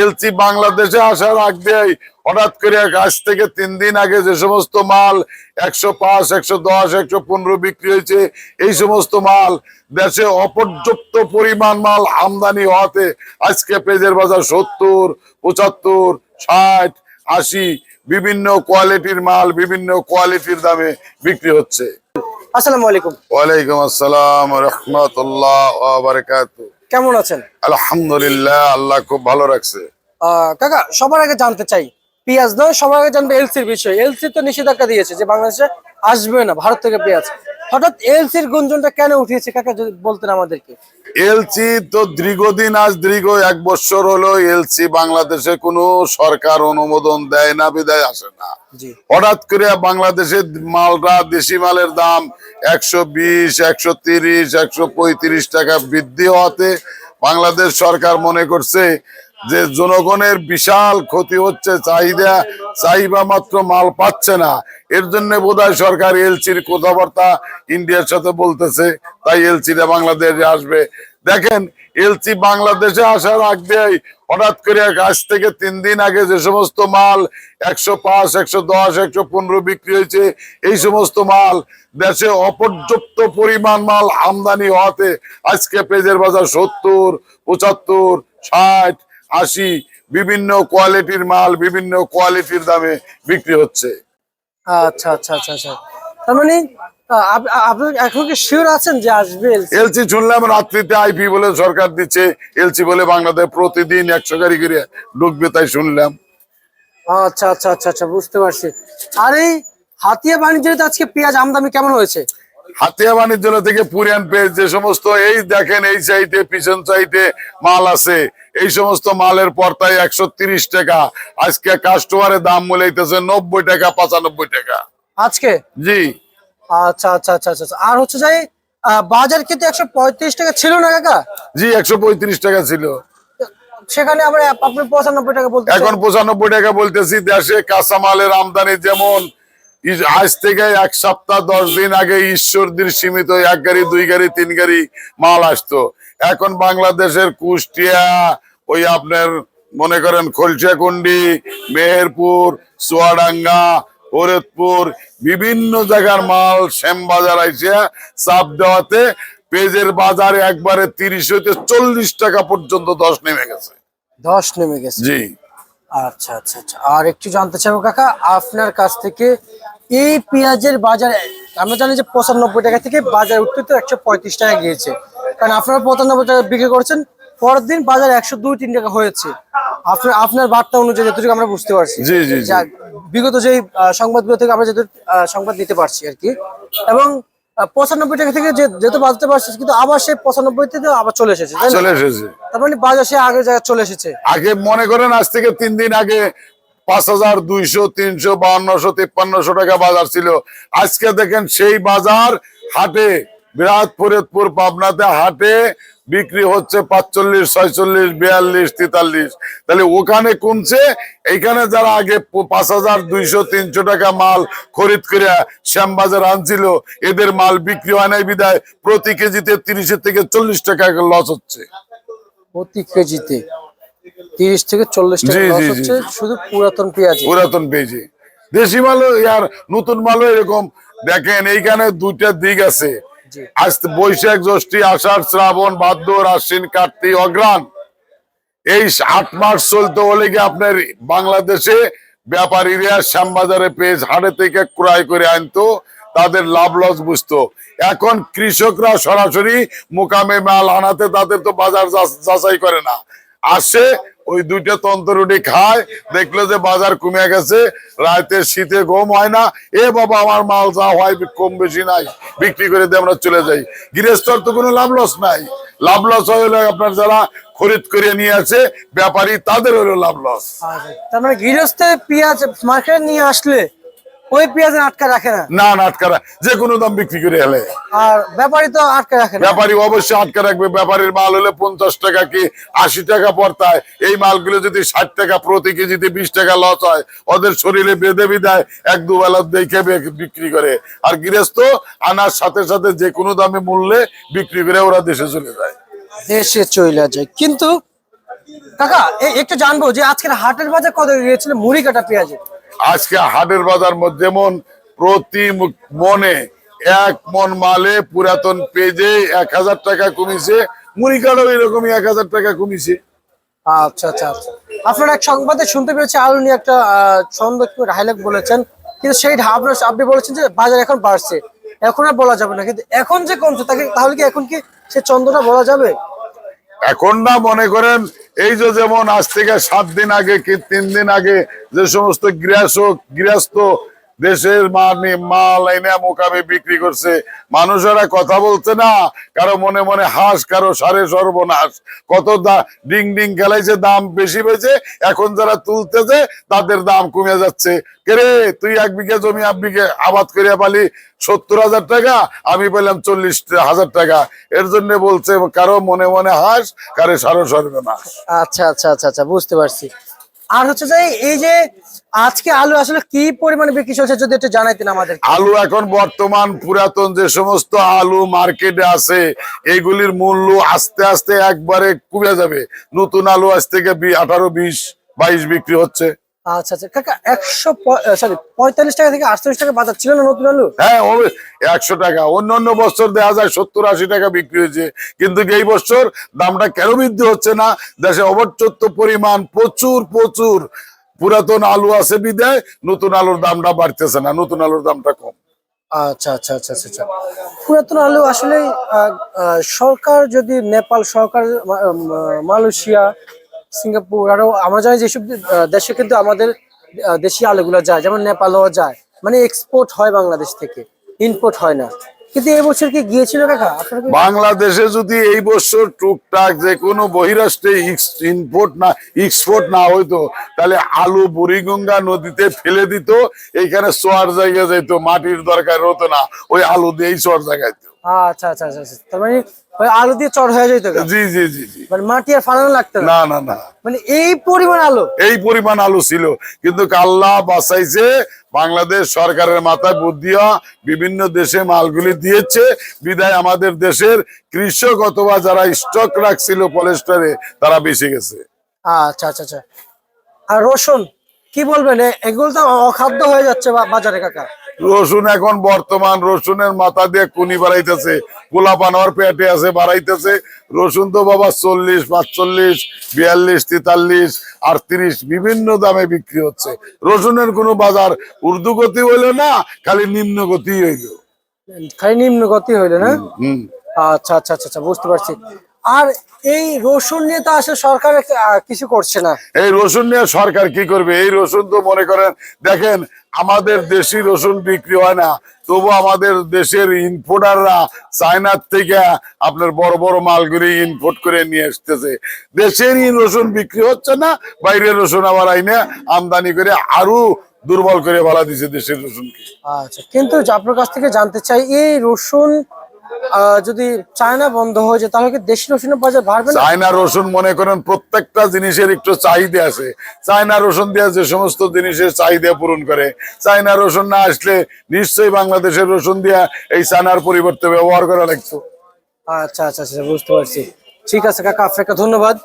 LC বাংলাদেশে আসার আগ হঠাৎ করে আজ থেকে তিন দিন আগে যে সমস্ত মাল একশো পাঁচ একশো দশ একশো পনেরো বিক্রি হয়েছে এই সমস্ত মাল দেশে অপর্যাপ্ত পরিমাণ মাল আমদানি হওয়াতে আজকে পেঁয়াজের বাজার সত্তর পঁচাত্তর ষাট আশি বিভিন্ন কোয়ালিটির মাল বিভিন্ন কোয়ালিটির দামে বিক্রি হচ্ছে। আসসালামু আলাইকুম। ওয়ালাইকুম আসসালাম রহমতুল্লাহ বারকাত কেমন আছেন? আলহামদুলিল্লাহ আল্লাহ খুব ভালো রাখছে। আহ, কাকা সবার আগে জানতে চাই পেঁয়াজ নয় সবার আগে জানবে এলসির বিষয়। এলসি তো নিষেধাজ্ঞা দিয়েছে যে বাংলাদেশে আসবে না ভারত থেকে পেঁয়াজ হঠাৎ এলসির গুঞ্জনটা কেন উঠিয়েছে? কাকা যদি বলতেন আমাদেরকে। এলসি তো দীর্ঘদিন আজ দীর্ঘ এক বছর হলো এলসি বাংলাদেশে কোনো সরকার অনুমোদন দেয় না বিদায় আসে না। হঠাৎ করে বাংলাদেশের মালটা দেশি মালের দাম একশো বিশ একশো তিরিশ একশো পঁয়ত্রিশ টাকা বৃদ্ধি হওয়াতে বাংলাদেশ সরকার মনে করছে যে জনগণের বিশাল ক্ষতি হচ্ছে, চাহিদা চাহিদা মাত্র মাল পাচ্ছে না। এর জন্য বোধহয় সরকার এলসির কথাবার্তা ইন্ডিয়ার সাথে বলতেছে, তাই এলসিটা বাংলাদেশে আসবে। দেখেন, এলসি বাংলাদেশে আসার আগ দিয়েই হঠাৎ করে আজ থেকে তিন দিন আগে যে সমস্ত মাল একশো পাঁচ, একশো দশ, একশো পনেরো বিক্রি হয়েছে, এই সমস্ত মাল দেশে অপর্যাপ্ত পরিমাণ মাল আমদানি হওয়াতে আজকে পেজের বাজার সত্তর, পঁচাত্তর, ষাট আশি বিভিন্ন কোয়ালিটির মাল বিভিন্ন কোয়ালিটির দামে বিক্রি হচ্ছে। আচ্ছা আচ্ছা আচ্ছা আচ্ছা। তার মানে আহ, এখন কি শিওর আছেন যে আসবে এলসি শুনলাম রাত্রিতে আইপি বলে সরকার দিচ্ছে এলসি বলে বাংলাদেশ প্রতিদিন একশো গাড়ি করে ঢুকবে তাই শুনলাম। আচ্ছা আচ্ছা আচ্ছা আচ্ছা বুঝতে পারছি। আর এই হাতিয়া আজকে পেঁয়াজ আমদানি কেমন হয়েছে? হাতিয়া বাণিজ্য থেকে পুরিয়ান পেজ যে সমস্ত এই দেখেন এই সাইডে পিছন সাইডে মাল আছে। এই সমস্ত মালের পর্তায় একশো টাকা। আজকে কাস্টমারের দাম মূলাইতেছে নব্বই টাকা পঁচানব্বই টাকা। আজকে? জি। আচ্ছা আচ্ছা আচ্ছা আচ্ছা আচ্ছা। আর হচ্ছে যাই বাজার কিন্তু একশো পঁয়ত্রিশ টাকা ছিল না কাকা? জি একশো পঁয়ত্রিশ টাকা ছিল। সেখানে আবার আপনি পঁচানব্বই টাকা বলতে এখন পঁচানব্বই টাকা বলতেছি দেশে কাঁচা মালের আমদানি যেমন আজ থেকে এক সপ্তাহ দশ দিন আগে ঈশ্বরদীর সীমিত এক গাড়ি দুই গাড়ি তিন গাড়ি মাল আসতো। এখন বাংলাদেশের কুষ্টিয়া ওই আপনার মনে করেন খলসাকুন্ডি মেহেরপুর চুয়াডাঙ্গা ফরিদপুর বিভিন্ন জায়গার মাল শ্যামবাজার আইসে চাপ দেওয়াতে পেজের বাজারে একবারে তিরিশ হইতে চল্লিশ টাকা পর্যন্ত দশ নেমে গেছে। দশ নেমে গেছে? জি। আচ্ছা আচ্ছা আচ্ছা। আর একটু জানতে চাইব কাকা আপনার কাছ থেকে এই পেঁয়াজের বাজার আমরা জানি যে পঁচানব্বই টাকা থেকে বাজার উঠতে তো একশো পঁয়ত্রিশ টাকা গিয়েছে। কারণ আপনারা পঁচানব্বই টাকা বিক্রি করছেন পরের দিন বাজার একশো দুই তিন টাকা হয়েছে। আপনার আপনার বার্তা অনুযায়ী যতটুকু আমরা বুঝতে পারছি। বিগত যে সংবাদগুলো থেকে আমরা যেহেতু সংবাদ নিতে পারছি আর কি। এবং পঁচানব্বই টাকা থেকে যে- যেহেতু বাজাতে পারছি কিন্তু আবার সেই পঁচানব্বই থেকে আবার চলে এসেছে চলে এসেছে। তার মানে বাজার সে আগের জায়গায় চলে এসেছে। আগে মনে করেন আজ থেকে তিন দিন আগে পাঁচ হাজার দুইশো, তিনশো বাউন্নশো তিপ্পান্নশো টাকা বাজার ছিল। আজকে দেখেন সেই বাজার হাটে, বিরাট ফরিদপুর পাবনাতে হাটে বিক্রি হচ্ছে পাঁচচল্লিশ, ছয়চল্লিশ, বিয়াল্লিশ, তেতাল্লিশ। তাহলে ওখানে কমছে, এইখানে যারা আগে পাঁচ হাজার দুইশো, তিনশো টাকা মাল খরিদ করে শ্যামবাজার আনছিল, এদের মাল বিক্রি হয় নাই বিদায় প্রতি কেজিতে তিরিশের থেকে চল্লিশ টাকা লস হচ্ছে। প্রতি কেজিতে। তিরিশ থেকে চল্লিশ টাকা। হচ্ছে শুধু পুরাতন পেঁয়াজ। পুরাতন পেয়েছি দেশি মালও আর নতুন মালও এরকম। দেখেন এইখানে দুইটা দিক আছে। আজ বৈশাখ জ্যৈষ্ঠী আষাঢ় শ্রাবণ ভাদ্র আশ্বিন কার্তিক অগ্রাণ এই আট মাস চলতে হলে কি আপনার বাংলাদেশে ব্যাপারীরা শ্যামবাজারে পেজ হাটে থেকে ক্রয় করে আনতো তাদের লাভ লস বুঝতো। এখন কৃষকরা সরাসরি মোকামে মাল আনাতে তাদের তো বাজার যাচ- যাচাই করে না। আসে, ওই দুইটা তন্তরুটি খায়, দেখল যে বাজার কমে গেছে, রাতে শীতে গম হয় না, এ বাবা, আমার মাল যা হয় কম বেশি নাই, বিক্রি করে দিয়ে আমরা চলে যাই। গৃহস্থর তো কোনো লাভ লস নাই। লাভ লস হলে আপনার যারা খরিদ করে নিয়ে আছে ব্যাপারী তাদের হলো লাভ লস। তার মানে গৃহস্থে পেঁয়াজ মার্কেটে নিয়ে আসলে ওই পেঁয়াজ আটকা রাখে না। না না আটকারা যে কোনো দাম বিক্রি করে হেলে আর ব্যাপারী তো আটকা রাখে ব্যাপারী অবশ্যই আটকে রাখবে। ব্যাপারীর মাল হলে পঞ্চাশ টাকা কি আশি টাকা পড়তায়। এই মালগুলো যদি ষাট টাকা প্রতি কেজিতে বিশ টাকা লস হয় ওদের শরীরে বেঁধে বিদায় এক দু বেলা দেখে বিক্রি করে। আর গৃহস্থ আনার সাথে সাথে যে কোনো দামে মূল্যে বিক্রি করে ওরা দেশে চলে যায়। দেশে চলে যায়। কিন্তু কাকা একটু জানব যে আজকের হাটের বাজার কত? গিয়েছিল মুড়ি কাটা পেঁয়াজের। আজকে হাটের বাজার মধ্যে যেমন প্রতি মনে এক মন মালে পুরাতন পেজে এক হাজার টাকা কমিছে মুড়ি এরকমই এক হাজার টাকা কমিছে। আচ্ছা আচ্ছা আচ্ছা। আপনার এক সংবাদে শুনতে পেয়েছি আলু নিয়ে একটা ছন্দ হাইলাইট বলেছেন। কিন্তু সেই আপনার আপনি বলেছেন যে বাজার এখন বাড়ছে। এখন আর বলা যাবে না কিন্তু এখন যে কমছে তাকে তাহলে কি এখন কি সে চন্দ্রটা বলা যাবে? এখন না মনে করেন এই যে যেমন আজ থেকে সাত দিন আগে কি তিন দিন আগে যে সমস্ত গৃহস্থ গৃহস্থ দেশের মানে মাল এনে মোকামে বিক্রি করছে। মানুষেরা কথা বলছে না, কারও মনে মনে হাঁস, কারও সারে সর্বনাশ। কত ডিং ডিং খেলাইছে দাম বেশি পেয়েছে এখন যারা তুলতেছে, তাদের দাম কমে যাচ্ছে। কেরে তুই এক বিঘে জমি, এক বিঘে আবাদ করিয়া পালি সত্তর হাজার টাকা, আমি পেলাম চল্লিশ হাজার টাকা। এর জন্য বলছে, কারও মনে মনে হাঁস, কারও সারো সর্বনাশ। আচ্ছা আচ্ছা আচ্ছা আচ্ছা বুঝতে পারছি। আর হচ্ছে যে এই যে আজকে আলু আসলে কি পরিমাণে বিক্রি হচ্ছে যদি একটু জানাইতেন আমাদের আলু এখন বর্তমান পুরাতন যে সমস্ত আলু মার্কেটে আছে, এগুলির মূল্য আস্তে আস্তে একবারে কমে যাবে। নতুন আলু আজ থেকে আঠারো, বিশ, বাইশ বিক্রি হচ্ছে। আচ্ছা আচ্ছা। কাকা একশো সরি পঁয়তাল্লিশ টাকা থেকে আটচল্লিশ টাকা বাজার ছিল না নতুন আলু? হ্যাঁ একশো টাকা। অন্য অন্য বছর দেখা যায় সত্তর আশি টাকা বিক্রি হয়েছে। কিন্তু এই বছর দামটা কেন বৃদ্ধি হচ্ছে না? দেশে পরিমাণ প্রচুর প্রচুর। পুরাতন আলু আছে বিদায় নতুন আলুর দামটা বাড়তেছে না। নতুন আলুর দামটা কম। আচ্ছা আচ্ছা আচ্ছা আচ্ছা আচ্ছা। পুরাতন আলু আসলে সরকার যদি নেপাল সরকার মালয়েশিয়া সিঙ্গাপুর, আরও আমরা জানি যেসব দেশে কিন্তু আমাদের দেশি আলুগুলো যায়, যেমন নেপালও যায়। মানে এক্সপোর্ট হয় বাংলাদেশ থেকে ইম্পোর্ট হয় না। কিন্তু এবছর কি গিয়েছিল কাকা? বাংলাদেশে যদি এই বছর টুকটাক যে কোনো বহিরাষ্ট্রে ইম্পোর্ট না এক্সপোর্ট না হইতো, তাহলে আলু বুড়িগঙ্গা নদীতে ফেলে দিত, এইখানে চর জায়গায় যাইতো, মাটির দরকার হতো না, ওই আলু দিয়েই চর জায়গাইতো আচ্ছা আচ্ছা আচ্ছা আচ্ছা। তার মানে ওই আলু দিয়ে চট হয়ে যেত জি জি জি জি। মানে মাটি আর ফালানো লাগতো না না না না। মানে এই পরিমাণ আলু? এই পরিমাণ আলু ছিল। কিন্তু কাল্লা বাঁচাইছে বাংলাদেশ সরকারের মাথায় বুদ্ধি বিভিন্ন দেশে মালগুলি দিয়েছে। বিদায় আমাদের দেশের কৃষক অথবা যারা স্টক রাখছিল পলেস্টারে তারা বেঁচে গেছে। আচ্ছা আচ্ছা আচ্ছা। আর রসুন কি বলবেন? এগুলো তো অখাদ্য হয়ে যাচ্ছে বাজারে কাকা। রসুন এখন বর্তমান রসুনের মাথা দিয়ে কুনি বাড়াইতেছে। পোলা পানোয়ার পেটে আছে বাড়াইতেছে। রসুন তো বাবা চল্লিশ পাঁচচল্লিশ বিয়াল্লিশ তেতাল্লিশ আটত্রিশ বিভিন্ন দামে বিক্রি হচ্ছে। রসুনের কোনো বাজার ঊর্ধ্বগতি হইল না খালি নিম্ন গতি হইল। খালি নিম্ন গতি হইলে না? হম। আচ্ছা আচ্ছা আচ্ছা আচ্ছা বুঝতে পারছি। আর এই রসুন নিয়ে তো আসলে সরকার কিছু করছে না। এই রসুন নিয়ে সরকার কি করবে? এই রসুন তো মনে করেন দেখেন আমাদের দেশি রসুন বিক্রি হয় না। তবু আমাদের দেশের ইম্পোর্টাররা চায়নার থেকে আপনার বড় বড় মালগুলি ইম্পোর্ট করে নিয়ে আসতেছে। দেশেরই রসুন বিক্রি হচ্ছে না বাইরের রসুন আবার আইনে আমদানি করে আরও দুর্বল করে বলা দিছে দেশের রসুনকে। আচ্ছা কিন্তু আপনার কাছ থেকে জানতে চাই এই রসুন যদি চায়না বন্ধ হয়ে যায় তাহলে কি দেশি রসুনের বাজার বাড়বে না? চায়না রসুন মনে করেন প্রত্যেকটা জিনিসের একটু চাহিদা আছে। চায়না রসুন দিয়ে যে সমস্ত জিনিসের চাহিদা পূরণ করে। চায়না রসুন না আসলে নিশ্চয়ই বাংলাদেশের রসুন দিয়া এই চায়নার পরিবর্তে ব্যবহার করা লাগতো। আচ্ছা আচ্ছা আচ্ছা বুঝতে পারছি। ঠিক আছে কাকা আপনাকে ধন্যবাদ।